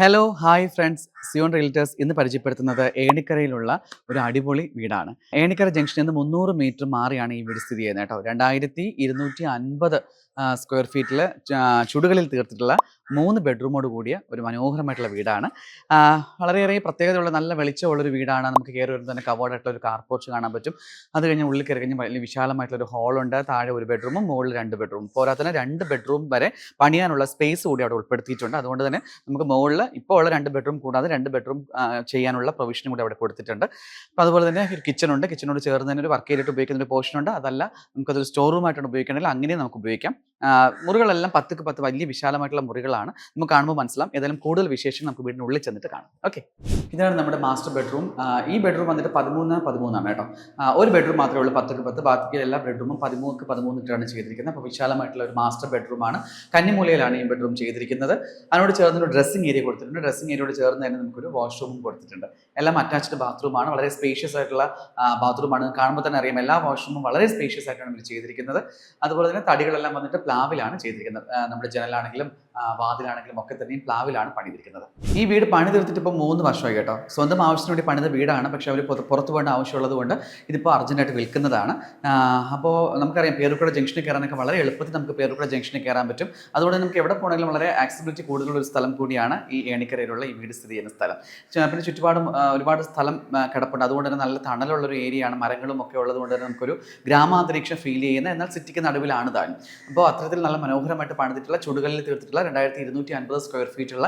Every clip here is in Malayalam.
Hello hi friends Zion realtors ഇന്ന് പരിചയപ്പെടുത്തുന്നത് ഏണിക്കരയിലുള്ള ഒരു അടിപൊളി വീടാണ്. ഏണിക്കര ജംഗ്ഷനിൽ നിന്ന് മുന്നൂറ് മീറ്റർ മാറിയാണ് ഈ വീട് സ്ഥിതി ചെയ്യുന്നത് കേട്ടോ. രണ്ടായിരത്തി ഇരുന്നൂറ്റി അൻപത് സ്ക്വയർ ഫീറ്റിൽ ചുടുകളിൽ തീർത്തിട്ടുള്ള മൂന്ന് ബെഡ്റൂമോട് കൂടിയ ഒരു മനോഹരമായിട്ടുള്ള വീടാണ്. വളരെയേറെ പ്രത്യേകതയുള്ള നല്ല വെളിച്ചമുള്ളൊരു വീടാണ്. നമുക്ക് കയറി വരുമ്പോൾ തന്നെ കവേഡായിട്ടുള്ള ഒരു കാർപോർച്ച് കാണാൻ പറ്റും. അത് കഴിഞ്ഞ് ഉള്ളിൽ കയറി കഴിഞ്ഞ് വലിയ വിശാലമായിട്ടുള്ള ഒരു ഹാളുണ്ട് താഴെ ഒരു ബെഡ്റൂമും മുകളിൽ രണ്ട് ബെഡ്റൂം പോരാത്തന്നെ രണ്ട് ബെഡ്റൂം വരെ പണിയാനുള്ള സ്പേസ് കൂടി അവിടെ ഉൾപ്പെടുത്തിയിട്ടുണ്ട്. അതുകൊണ്ട് തന്നെ നമുക്ക് മുകളിൽ ഇപ്പോൾ ഉള്ള രണ്ട് ബെഡ്റൂം കൂടാതെ രണ്ട് ബെഡ്റൂം ചെയ്യാനുള്ള പ്രൊവിഷനും കൂടി അവിടെ കൊടുത്തിട്ടുണ്ട്. അപ്പോൾ അതുപോലെ തന്നെ ഒരു കിച്ചൺ ഉണ്ട്. കിച്ചണോട് ചേർന്ന് തന്നെ ഒരു വർക്ക് ഏരിയായിട്ട് ഉപയോഗിക്കുന്ന ഒരു പോർഷൻ ഉണ്ട്. അതല്ല നമുക്കതൊരു സ്റ്റോർ റൂമായിട്ടാണ് ഉപയോഗിക്കണമെങ്കിൽ അങ്ങനെയും നമുക്ക് ഉപയോഗിക്കാം. മുറികളെല്ലാം പത്തുക്ക് പത്ത് വലിയ വിശാലമായിട്ടുള്ള മുറികളാണ്. നമുക്ക് കാണുമ്പോൾ മനസ്സിലാവും. ഏതായാലും കൂടുതൽ വിശേഷം നമുക്ക് വീടിന് ഉള്ളിൽ ചെന്നിട്ട് കാണാം. ഓക്കെ. ഇതാണ് നമ്മുടെ മാസ്റ്റർ ബെഡ്റൂം. ഈ ബെഡ്റൂം വന്നിട്ട് പതിമൂന്ന് പതിമൂന്നാണ് കേട്ടോ. ഒരു ബെഡ്റൂം മാത്രമേ ഉള്ളൂ പത്തുക്ക് പത്ത്. ബാക്കി എല്ലാ ബെഡ്റൂമും പതിമൂന്നുക്ക് പതിമൂന്നിട്ടാണ് ചെയ്തിരിക്കുന്നത്. അപ്പോൾ വിശാലമായിട്ടുള്ള ഒരു മാസ്റ്റർ ബെഡ്റൂമാണ്. കന്നിമൂലയിലാണ് ഈ ബെഡ്റൂം ചെയ്തിരിക്കുന്നത്. അതിനോട് ചേർന്ന് ഒരു ഡ്രസ്സിംഗ് ഏരിയ കൊടുത്തിട്ടുണ്ട്. ഡ്രസ്സിംഗ് ഏരിയയോട് ചേർന്ന് തന്നെ നമുക്കൊരു വാഷ്റൂമും കൊടുത്തിട്ടുണ്ട്. എല്ലാം അറ്റാച്ച്ഡ് ബാത്റൂമാണ്. വളരെ സ്പേഷ്യസ് ആയിട്ടുള്ള ബാത്റൂമാണ്. കാണുമ്പോൾ തന്നെ അറിയാം എല്ലാ വാഷ്റൂമും വളരെ സ്പേഷ്യസ് ആയിട്ടാണ് ഇവർ ചെയ്തിരിക്കുന്നത്. അതുപോലെ തന്നെ തടികളെല്ലാം വന്നിട്ട് പ്ലാവിലാണ് ചെയ്തിരിക്കുന്നത്. നമ്മുടെ ജനലാണെങ്കിലും വാതിലാണെങ്കിലും ഒക്കെ തന്നെയും പ്ലാവിലാണ് പണിതിരിക്കുന്നത്. ഈ വീട് പണി തീർത്തിട്ട് ഇപ്പോൾ മൂന്ന് വർഷമായി കേട്ടോ. സ്വന്തം ആവശ്യത്തിന് വേണ്ടി പണിത വീടാണ്. പക്ഷേ അവർ പുറത്ത് പോകേണ്ട ആവശ്യമുള്ളത് കൊണ്ട് ഇതിപ്പോൾ അർജന്റായിട്ട് വിൽക്കുന്നതാണ്. അപ്പോൾ നമുക്കറിയാം പേരുക്കുട ജംഗ്ഷനിൽ കയറാനൊക്കെ വളരെ എളുപ്പത്തിൽ നമുക്ക് പേരുക്കുട ജംഗ്ഷനിൽ കയറാൻ പറ്റും. അതുകൊണ്ട് നമുക്ക് എവിടെ പോകണമെങ്കിലും വളരെ ആക്സിബിലിറ്റി കൂടുതലുള്ള ഒരു സ്ഥലം കൂടിയാണ് ഈ ഏണിക്കരയിലുള്ള ഈ വീട് സ്ഥിതി ചെയ്യുന്ന സ്ഥലം. പിന്നെ ചുറ്റുപാടും ഒരുപാട് സ്ഥലം കിടപ്പുണ്ട്. അതുകൊണ്ട് തന്നെ നല്ല തണലുള്ള ഒരു ഏരിയയാണ്. മരങ്ങളും ഒക്കെ ഉള്ളത് കൊണ്ട് തന്നെ നമുക്കൊരു ഗ്രാമാന്തരീക്ഷം ഫീൽ ചെയ്യുന്ന എന്നാൽ സിറ്റിക്ക് നടുവിലാണ് താനും. അപ്പോൾ അത്തരത്തിൽ നല്ല മനോഹരമായിട്ട് പണിതിട്ടുള്ള ചുടുകളിൽ തീർത്തിട്ടുള്ള രണ്ടായിരത്തി ഇരുന്നൂറ്റി അൻപത് സ്ക്വയർ ഫീറ്റ് ഉള്ള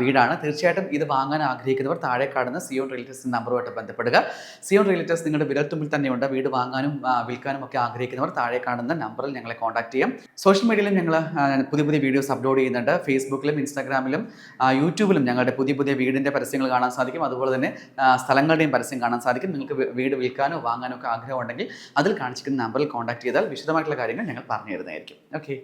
വീടാണ്. തീർച്ചയായിട്ടും ഇത് വാങ്ങാൻ ആഗ്രഹിക്കുന്നവർ താഴെ കാണുന്ന സിയോൺ റിയൽറ്റേഴ്സ് നമ്പറുമായിട്ട് ബന്ധപ്പെടുക. സിയോൺ റിലേറ്റേഴ്സ് നിങ്ങളുടെ വിരൽത്തുമ്പിൽ തന്നെയുണ്ട്. വീട് വാങ്ങാനും വിൽക്കാനും ഒക്കെ ആഗ്രഹിക്കുന്നവർ താഴെ കാണുന്ന നമ്പറിൽ ഞങ്ങളെ കോൺടാക്ട് ചെയ്യാം. സോഷ്യൽ മീഡിയയിലും ഞങ്ങൾ പുതിയ പുതിയ വീഡിയോസ് അപ്ലോഡ് ചെയ്യുന്നുണ്ട്. ഫേസ്ബുക്കിലും ഇൻസ്റ്റാഗ്രാമിലും യൂട്യൂബിലും ഞങ്ങളുടെ പുതിയ പുതിയ വീടിന്റെ പരസ്യങ്ങൾ കാണാൻ സാധിക്കും. അതുപോലെ തന്നെ സ്ഥലങ്ങളുടെയും പരസ്യം കാണാൻ സാധിക്കും. നിങ്ങൾക്ക് വീട് വിൽക്കാനോ വാങ്ങാനോ ഒക്കെ ആഗ്രഹമുണ്ടെങ്കിൽ അതിൽ കാണിച്ചിരിക്കുന്ന നമ്പറിൽ കോൺടാക്ട് ചെയ്താൽ വിശദമായിട്ടുള്ള കാര്യങ്ങൾ ഞങ്ങൾ പറഞ്ഞു തരുന്നതായിരിക്കും. ഓക്കെ